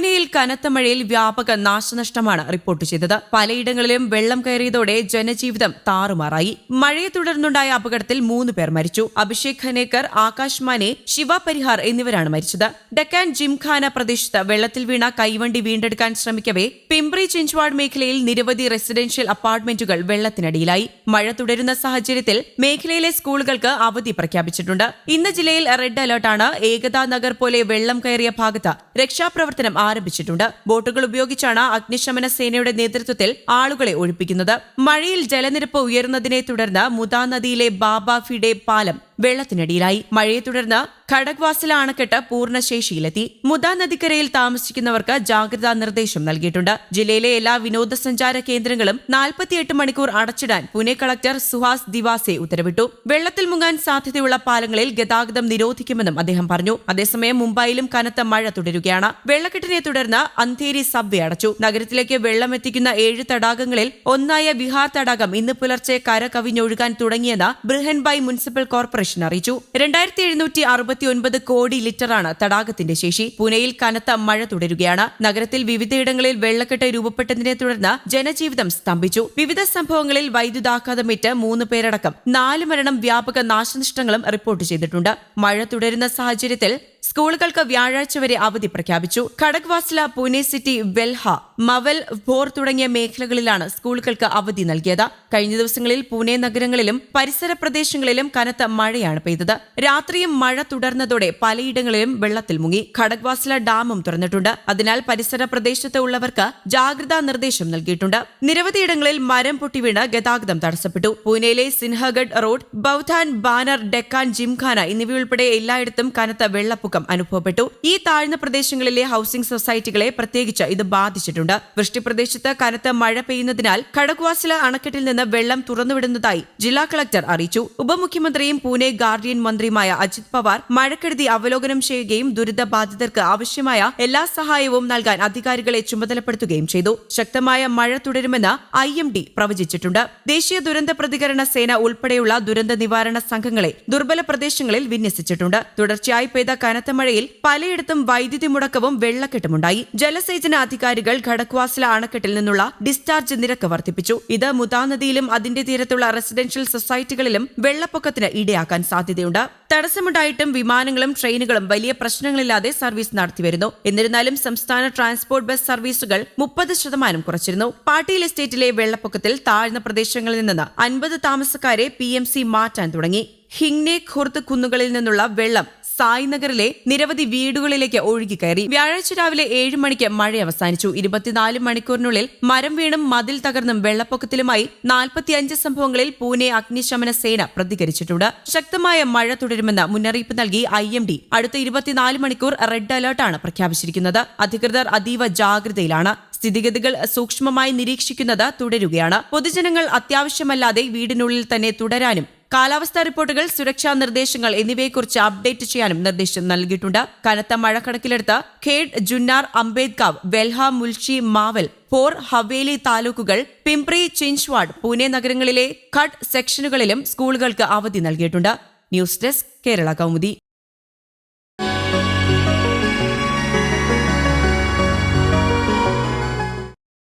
when കനത്ത മഴയിൽ വ്യാപക നാശനഷ്ടമാണ് റിപ്പോർട്ട് ചെയ്തത്. പലയിടങ്ങളിലും വെള്ളം കയറിയതോടെ ജനജീവിതം താറുമാറായി. മഴയെ തുടർന്നുണ്ടായ അപകടത്തിൽ മൂന്ന് പേർ മരിച്ചു. അഭിഷേക് ഖനേക്കർ ആകാശ് മാനെ ശിവ പരിഹാർ എന്നിവരാണ് മരിച്ചത്. ഡക്കാൻ ജിംഖാന പ്രദേശത്ത് വെള്ളത്തിൽ വീണ കൈവണ്ടി വീണ്ടെടുക്കാൻ ശ്രമിക്കവേ പിംപ്രി ചിഞ്ച്വാഡ് മേഖലയിൽ നിരവധി റെസിഡൻഷ്യൽ അപ്പാർട്ട്മെന്റുകൾ വെള്ളത്തിനടിയിലായി. മഴ തുടരുന്ന സാഹചര്യത്തിൽ മേഖലയിലെ സ്കൂളുകൾക്ക് അവധി പ്രഖ്യാപിച്ചിട്ടുണ്ട്. ഇന്ന് ജില്ലയിൽ റെഡ് അലർട്ടാണ്. ഏകതാ നഗർ പോലെ വെള്ളം കയറിയ ഭാഗത്ത് രക്ഷാപ്രവർത്തനം ആരംഭിച്ചിട്ടുണ്ട് ബോട്ടുകൾ ഉപയോഗിച്ചാണ് അഗ്നിശമന സേനയുടെ നേതൃത്വത്തിൽ ആളുകളെ ഒഴിപ്പിക്കുന്നത്. മഴയിൽ ജലനിരപ്പ് ഉയർന്നതിനെ തുടർന്ന് മുതാ നദിയിലെ ബാബ ഫിഡെ പാലം വെള്ളത്തിനടിയിലായി. മഴയെ തുടർന്ന് ഖടഗ്വാസില അണക്കെട്ട് പൂർണശേഷിയിലെത്തി. മുദാ നദിക്കരയിൽ താമസിക്കുന്നവർക്ക് ജാഗ്രതാ നിർദ്ദേശം നൽകിയിട്ടുണ്ട്. ജില്ലയിലെ എല്ലാ വിനോദസഞ്ചാര കേന്ദ്രങ്ങളും നാൽപ്പത്തിയെട്ട് മണിക്കൂർ അടച്ചിടാൻ പുനെ കളക്ടർ സുഹാസ് ദിവാസെ ഉത്തരവിട്ടു. വെള്ളത്തിൽ മുങ്ങാൻ സാധ്യതയുള്ള പാലങ്ങളിൽ ഗതാഗതം നിരോധിക്കുമെന്നും അദ്ദേഹം പറഞ്ഞു. അതേസമയം മുംബൈയിലും കനത്ത മഴ തുടരുകയാണ്. വെള്ളക്കെട്ടിനെ തുടർന്ന് അന്ധേരി സബ്വേ അടച്ചു. നഗരത്തിലേക്ക് വെള്ളമെത്തിക്കുന്ന ഏഴ് തടാകങ്ങളിൽ ഒന്നായ വിഹാർ തടാകം ഇന്ന് പുലർച്ചെ കര കവിഞ്ഞൊഴുകാൻ തുടങ്ങിയെന്ന് ബൃഹൻബായ് മുനിസിപ്പൽ കോർപ്പറേഷൻ അറിയിച്ചു. രണ്ടായിരത്തി എഴുന്നൂറ്റി അറുപത്തി ഒൻപത് കോടി ലിറ്ററാണ് തടാകത്തിന്റെ ശേഷി. പൂനെയിൽ കനത്ത മഴ തുടരുകയാണ്. നഗരത്തിൽ വിവിധയിടങ്ങളിൽ വെള്ളക്കെട്ട് രൂപപ്പെട്ടതിനെ തുടർന്ന് ജനജീവിതം സ്തംഭിച്ചു. വിവിധ സംഭവങ്ങളിൽ വൈദ്യുതാഘാതമേറ്റ് മൂന്ന് പേരടക്കം. നാല് മരണം വ്യാപക നാശനഷ്ടങ്ങളും റിപ്പോർട്ട് ചെയ്തിട്ടുണ്ട്. മഴ തുടരുന്ന സാഹചര്യത്തിൽ സ്കൂളുകൾക്ക് വ്യാഴാഴ്ച വരെ അവധി പ്രഖ്യാപിച്ചു. ഖടക്വാസ്ല പൂനെ സിറ്റി വെൽഹ മവൽ ഭോർ തുടങ്ങിയ മേഖലകളിലാണ് സ്കൂളുകൾക്ക് അവധി നൽകിയത്. കഴിഞ്ഞ ദിവസങ്ങളിൽ പൂനെ നഗരങ്ങളിലും പരിസര പ്രദേശങ്ങളിലും കനത്ത മഴയാണ് പെയ്തത്. രാത്രിയും മഴ തുടർന്നതോടെ പലയിടങ്ങളിലും വെള്ളത്തിൽ മുങ്ങി. ഖടക്വാസ്ല ഡാമും തുറന്നിട്ടുണ്ട്. അതിനാൽ പരിസര പ്രദേശത്ത് ഉള്ളവർക്ക് ജാഗ്രതാ നിർദ്ദേശം നൽകിയിട്ടുണ്ട്. നിരവധിയിടങ്ങളിൽ മരം പൊട്ടിവീണ് ഗതാഗതം തടസ്സപ്പെട്ടു. പൂനെയിലെ സിൻഹഗഡ് റോഡ് ബൌധാൻ ബാനർ ഡെക്കാൻ ജിംഖാന എന്നിവയുൾപ്പെടെ എല്ലായിടത്തും കനത്ത വെള്ളപ്പൊക്കം അനുഭവപ്പെട്ടു. ഈ താഴ്ന്ന പ്രദേശങ്ങളിലെ ഹൌസിംഗ് സൊസൈറ്റികളെ പ്രത്യേകിച്ച് ഇത് ബാധിച്ചിട്ടുണ്ട്. വൃഷ്ടിപ്രദേശത്ത് കനത്ത മഴ പെയ്യുന്നതിനാൽ കടകുവാസില അണക്കെട്ടിൽ നിന്ന് വെള്ളം തുറന്നുവിടുന്നതായി ജില്ലാ കളക്ടർ അറിയിച്ചു. ഉപമുഖ്യമന്ത്രിയും പൂനെ ഗാർഡിയൻ മന്ത്രിയുമായ അജിത് പവാർ മഴക്കെടുതി അവലോകനം ചെയ്യുകയും ദുരിതബാധിതർക്ക് ആവശ്യമായ എല്ലാ സഹായവും നൽകാൻ അധികാരികളെ ചുമതലപ്പെടുത്തുകയും ചെയ്തു. ശക്തമായ മഴ തുടരുമെന്ന് ഐ എം ഡി പ്രവചിച്ചിട്ടുണ്ട്. ദേശീയ ദുരന്ത പ്രതികരണ സേന ഉൾപ്പെടെയുള്ള ദുരന്ത നിവാരണ സംഘങ്ങളെ ദുർബല പ്രദേശങ്ങളിൽ വിന്യസിച്ചിട്ടുണ്ട്. തുടർച്ചയായി പെയ്ത കനത്ത മഴയിൽ പലയിടത്തും വൈദ്യുതി മുടക്കവും വെള്ളക്കെട്ടുമുണ്ടായി. ജലസേചന അധികാരികൾ ഘടക്വാസില അണക്കെട്ടിൽ നിന്നുള്ള ഡിസ്ചാർജ് നിരക്ക് വർദ്ധിപ്പിച്ചു. ഇത് മുതാ നദിയിലും അതിന്റെ തീരത്തുള്ള റെസിഡൻഷ്യൽ സൊസൈറ്റികളിലും വെള്ളപ്പൊക്കത്തിന് ഇടയാക്കാൻ സാധ്യതയുണ്ട്. തടസ്സമുണ്ടായിട്ടും വിമാനങ്ങളും ട്രെയിനുകളും വലിയ പ്രശ്നങ്ങളില്ലാതെ സർവീസ് നടത്തിവരുന്നു. എന്നിരുന്നാലും സംസ്ഥാന ട്രാൻസ്പോർട്ട് ബസ് സർവീസുകൾ മുപ്പത് ശതമാനം കുറച്ചിരുന്നു. പാട്ടീൽ എസ്റ്റേറ്റിലെ വെള്ളപ്പൊക്കത്തിൽ താഴ്ന്ന പ്രദേശങ്ങളിൽ നിന്ന് അൻപത് താമസക്കാരെ പി മാറ്റാൻ തുടങ്ങി. ഹിങ്നെ ഖുർദ് കുന്നുകളിൽ നിന്നുള്ള വെള്ളം സായ് നഗറിലെ നിരവധി വീടുകളിലേക്ക് ഒഴുകിക്കയറി വ്യാഴാഴ്ച രാവിലെ ഏഴ് മണിക്ക് മഴ അവസാനിച്ചു. ഇരുപത്തിനാല് മണിക്കൂറിനുള്ളിൽ മരം വീണും മതിൽ തകർന്നും വെള്ളപ്പൊക്കത്തിലുമായി നാൽപ്പത്തിയഞ്ച് സംഭവങ്ങളിൽ പൂനെ അഗ്നിശമന സേന പ്രതികരിച്ചിട്ടുണ്ട്. ശക്തമായ മഴ തുടരുമെന്ന് മുന്നറിയിപ്പ് നൽകി ഐ എം ഡി. അടുത്ത ഇരുപത്തിനാല് മണിക്കൂർ റെഡ് അലർട്ടാണ് പ്രഖ്യാപിച്ചിരിക്കുന്നത്. അധികൃതർ അതീവ ജാഗ്രതയിലാണ്. സ്ഥിതിഗതികൾ സൂക്ഷ്മമായി നിരീക്ഷിക്കുന്നത് തുടരുകയാണ്. പൊതുജനങ്ങൾ അത്യാവശ്യമല്ലാതെ വീടിനുള്ളിൽ തന്നെ തുടരാനും കാലാവസ്ഥാ റിപ്പോർട്ടുകൾ സുരക്ഷാ നിർദ്ദേശങ്ങൾ എന്നിവയെക്കുറിച്ച് അപ്ഡേറ്റ് ചെയ്യാനും നിർദ്ദേശം നൽകിയിട്ടുണ്ട്. കനത്ത മഴ കണക്കിലെടുത്ത് ഖേഡ് ജുന്നാർ അംബേദ്കാവ് വെൽഹ മുൽഷി മാവൽ പോർ ഹവേലി താലൂക്കുകൾ പിംപ്രി ചിഞ്ച്വാഡ് പൂനെ നഗരങ്ങളിലെ ഖഡ് സെക്ഷനുകളിലും സ്കൂളുകൾക്ക് അവധി നൽകിയിട്ടുണ്ട്. News desk Kerala Kaumudi.